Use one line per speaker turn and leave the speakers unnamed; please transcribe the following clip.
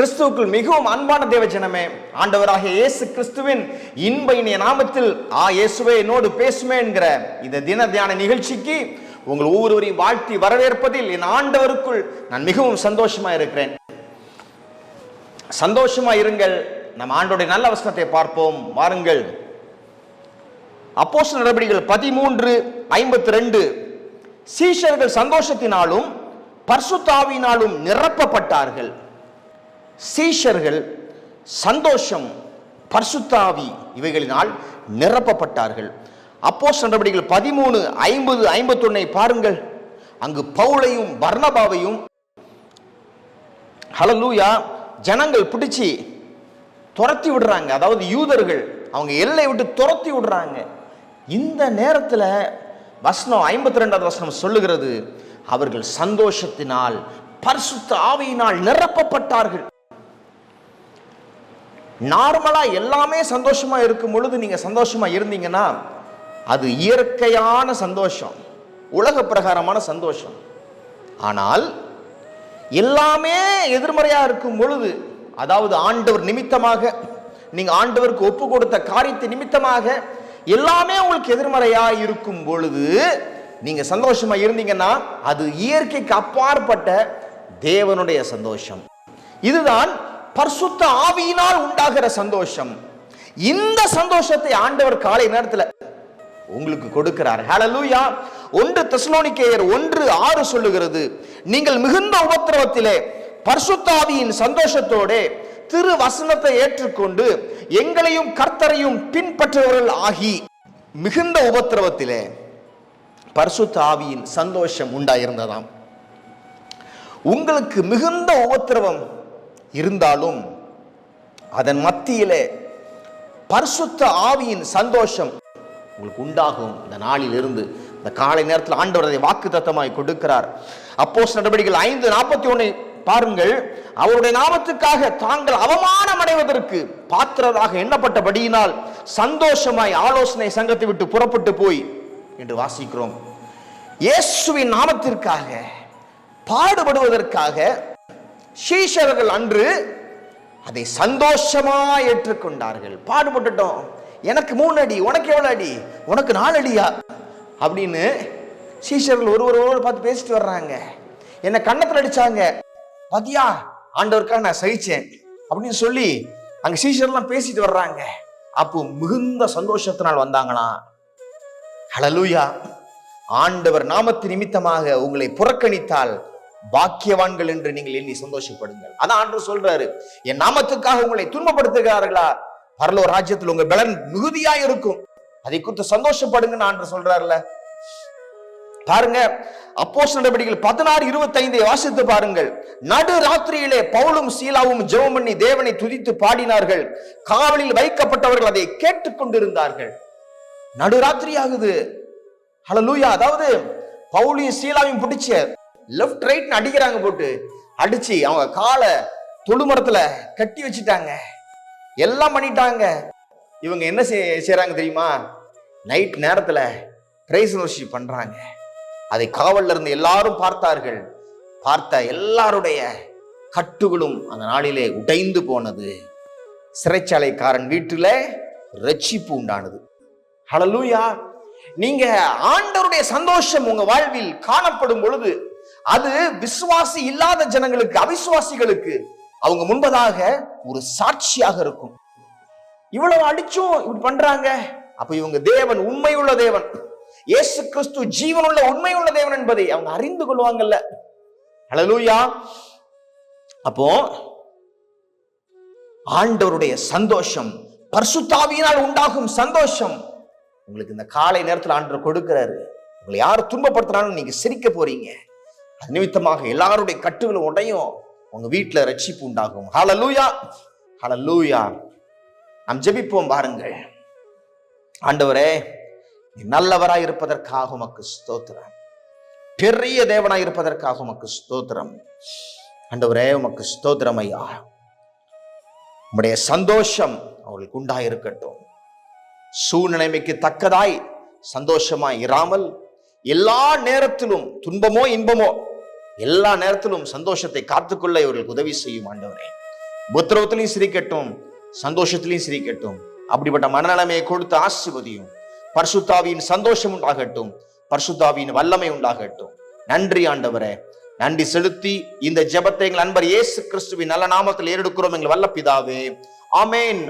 கிறிஸ்துவுக்குள் மிகவும் அன்பான தேவ ஜனமே ஆண்டவராகிய இயேசு கிறிஸ்துவின் இன்ப இனிய நாமத்தில் ஆ இயேசுவே என்னோடு பேசுமே என்கிற இந்த தின தியான நிகழ்ச்சிக்கு உங்கள் ஒவ்வொருவரையும் வாழ்த்தி வரவேற்பதில் என் ஆண்டவருக்குள் நான் மிகவும் சந்தோஷமா இருக்கிறேன். சந்தோஷமா இருங்கள். நம் ஆண்டோடைய நல்ல வசனத்தை பார்ப்போம். வாருங்கள். அப்போஸ்தலர் நடவடிக்கைகள் பதிமூன்று ஐம்பத்தி ரெண்டு சீஷர்கள் சந்தோஷத்தினாலும் பர்சுத்தாவினாலும் நிரப்பப்பட்டார்கள். சீஷர்கள் சந்தோஷம் பர்சுத்தாவி இவைகளினால் நிரப்பப்பட்டார்கள். அப்போஸ் நடவடிக்கைகள் பதிமூணு ஐம்பது ஐம்பத்தொன்னை பாருங்கள். அங்கு பவுளையும் பர்ணபாவையும் ஹலலூயா ஜனங்கள் பிடிச்சி துரத்தி விடுறாங்க. அதாவது யூதர்கள் அவங்க எல்லை விட்டு துரத்தி விடுறாங்க. இந்த நேரத்தில் வசனம் ஐம்பத்தி ரெண்டாவது வசனம் சொல்லுகிறது அவர்கள் சந்தோஷத்தினால் பரிசுத்த ஆவியினால் நிரப்பப்பட்டார்கள். நார்மலாக எல்லாமே சந்தோஷமாக இருக்கும் பொழுது நீங்கள் சந்தோஷமாக இருந்தீங்கன்னா அது இயற்கையான சந்தோஷம் உலக பிரகாரமான சந்தோஷம். ஆனால் எல்லாமே எதிர்மறையாக இருக்கும் பொழுது அதாவது ஆண்டவர் நிமித்தமாக நீங்கள் ஆண்டவருக்கு ஒப்பு கொடுத்த காரியத்தை நிமித்தமாக எல்லாமே உங்களுக்கு எதிர்மறையாக இருக்கும் பொழுது நீங்கள் சந்தோஷமாக இருந்தீங்கன்னா அது இயற்கைக்கு அப்பாற்பட்ட தேவனுடைய சந்தோஷம். இதுதான் பரிசுத்த ஆவியினால் உண்டாகிற சந்தோஷம். இந்த சந்தோஷத்தை ஆண்டவர் காலை நேரத்தில் உங்களுக்கு கொடுக்கிறார். ஹலலூயா ஒன்று தெசலோனிக்கேயர் ஒன்று ஆறு சொல்லுகிறது. நீங்கள் மிகுந்த உபத்திரவத்திலே பர்சுத்தாவியின் சந்தோஷத்தோட திரு வசனத்தை ஏற்றுக்கொண்டு எங்களையும் கர்த்தரையும் பின்பற்றவர்கள் ஆகி மிகுந்த உபத்திரவத்திலே பர்சுத்தாவியின் சந்தோஷம் உண்டாயிருந்ததாம். உங்களுக்கு மிகுந்த உபத்திரவம் இருந்தாலும் அதன் மத்தியிலே பரிசுத்த ஆவியின் சந்தோஷம் உங்களுக்கு உண்டாகும். இந்த நாளில் இருந்து இந்த காலை நேரத்தில் ஆண்டவர் அதை வாக்கு தத்தமாய் கொடுக்கிறார். அப்போஸ் நடவடிக்கைகள் ஐந்து நாற்பத்தி ஒன்னை பாருங்கள் அவருடைய நாமத்துக்காக தாங்கள் அவமானம் அடைவதற்கு பாத்திரராக எண்ணப்பட்டபடியினால் சந்தோஷமாய் ஆலோசனை சங்கத்தை விட்டு புறப்பட்டு போய் என்று வாசிக்கிறோம். இயேசுவின் நாமத்திற்காக பாடுபடுவதற்காக சீஷர்கள் அன்று அதை சந்தோஷமா ஏற்றுக்கொண்டார்கள். பாடுபட்டுட்டோம் எனக்கு மூணு அடி உனக்கு எவ்வளோ அடி? உனக்கு நாலு அடியா? அப்படின்னு சீஷர்கள் ஒருவர் ஒருவர் பார்த்து பேசிட்டு வர்றாங்க. என்னை கண்ணத்தில் அடிச்சாங்க. பாத்தியா ஆண்டவருக்காக நான் சகிச்சேன் அப்படின்னு சொல்லி அங்க சீஷர்லாம் பேசிட்டு வர்றாங்க. அப்போ மிகுந்த சந்தோஷத்தினால் வந்தாங்களாம். ஹலலூயா ஆண்டவர் நாமத்து நிமித்தமாக உங்களை புறக்கணித்தால் பாக்கியவான்கள் என்று நீங்கள் எண்ணி சந்தோஷப்படுங்கள். அதான் ஆண்டு சொல்றாரு என் நாமத்துக்காக உங்களை துன்பப்படுத்துகிறார்களா? பரலோ ராஜ்யத்தில் உங்க பலன் மிகுதியா இருக்கும். அதை குறித்து சந்தோஷப்படுங்கன்னு ஆண்டவர் சொல்றாருல. பாருங்க அப்போஸ் நடவடிக்கைகள் பதினாறு இருபத்தைந்தை வாசித்து பாருங்கள். நடு ராத்திரியிலே பவுலும் சீலாவும் ஜெபம் பண்ணி தேவனை துதித்து பாடினார்கள். காவலில் வைக்கப்பட்டவர்கள் அதை கேட்டுக்கொண்டிருந்தார்கள் நடுராத்திரி ஆகுது. ஹalleluya. அதாவது பவுலியும் சீலாவையும் பிடிச்ச லெஃப்ட் ரைட்னு அடிக்கிறாங்க போட்டு அடிச்சு அவங்க காலை தொழுமரத்துல கட்டி வச்சுட்டாங்க. எல்லாம் பண்ணிட்டாங்க. இவங்க என்ன செய்- தெரியுமா? நைட் நேரத்துல பிரைஸ் வர்ஷிப் பண்றாங்க. அதை காவல்ல இருந்து எல்லாரும் பார்த்தார்கள். பார்த்த எல்லாருடைய கட்டுகளும் அந்த நாளிலே உடைந்து போனது. சிறைச்சாலைக்காரன் வீட்டுல ரட்சிப்பு உண்டானது. ஹலலூயா நீங்க ஆண்டவருடைய சந்தோஷம் உங்க வாழ்வில் காணப்படும் பொழுது அது விசுவாசி இல்லாத ஜனங்களுக்கு அவிசுவாசிகளுக்கு அவங்க முன்பதாக ஒரு சாட்சியாக இருக்கும். இவ்வளவு அடிச்சும் இப்படி பண்றாங்க. அப்ப இவங்க தேவன் உண்மையுள்ள தேவன். இயேசு கிறிஸ்து ஜீவனுள்ள உண்மையுள்ள தேவன் என்பதை அவங்க அறிந்து கொள்வாங்கல்ல. அழலூயா அப்போ ஆண்டவருடைய சந்தோஷம் பர்சுத்தாவியினால் உண்டாகும் சந்தோஷம் உங்களுக்கு இந்த காலை நேரத்தில் ஆண்டவர் கொடுக்கிறாரு. உங்களை யார் துன்பப்படுத்தினாலும் நீங்க சிரிக்க போறீங்க. நிமித்தமாக எல்லாருடைய கட்டுகளும் உடையும். உங்க வீட்டில் ரட்சிப்பு உண்டாகும். ஹalleluya ஹalleluya நாம் ஜெபிப்போம் பாருங்கள் ஆண்டவரே நீ நல்லவராய் இருப்பதற்காக உமக்கு ஸ்தோத்திரம். பெரிய தேவனாய் இருப்பதற்காக உமக்கு ஸ்தோத்திரம். ஆண்டவரே உமக்கு ஸ்தோத்திரம் ஐயா. உம்முடைய சந்தோஷம் அவர்களுக்கு உண்டாயிருக்கட்டும். சூழ்நிலைமைக்கு தக்கதாய் சந்தோஷமாய் இராமல் எல்லா நேரத்திலும் துன்பமோ இன்பமோ எல்லா நேரத்திலும் சந்தோஷத்தை காத்துக்கொள்ள இவர்களுக்கு உதவி செய்யும் ஆண்டவரே. உத்தரவத்திலையும் சிரிக்கட்டும் சந்தோஷத்திலையும் சிரிக்கட்டும். அப்படிப்பட்ட மனநிலைமையை கொடுத்து ஆசிர்வதியும். பர்சுத்தாவியின் சந்தோஷம் உண்டாகட்டும். பர்சுத்தாவியின் வல்லமை உண்டாகட்டும். நன்றி ஆண்டவரே. நன்றி செலுத்தி இந்த ஜெபத்தை எங்கள் அன்பர் இயேசு கிறிஸ்துவின் நல்ல நாமத்தில் ஏறெடுக்கிறோம் எங்கள் வல்ல பிதாவே ஆமேன்.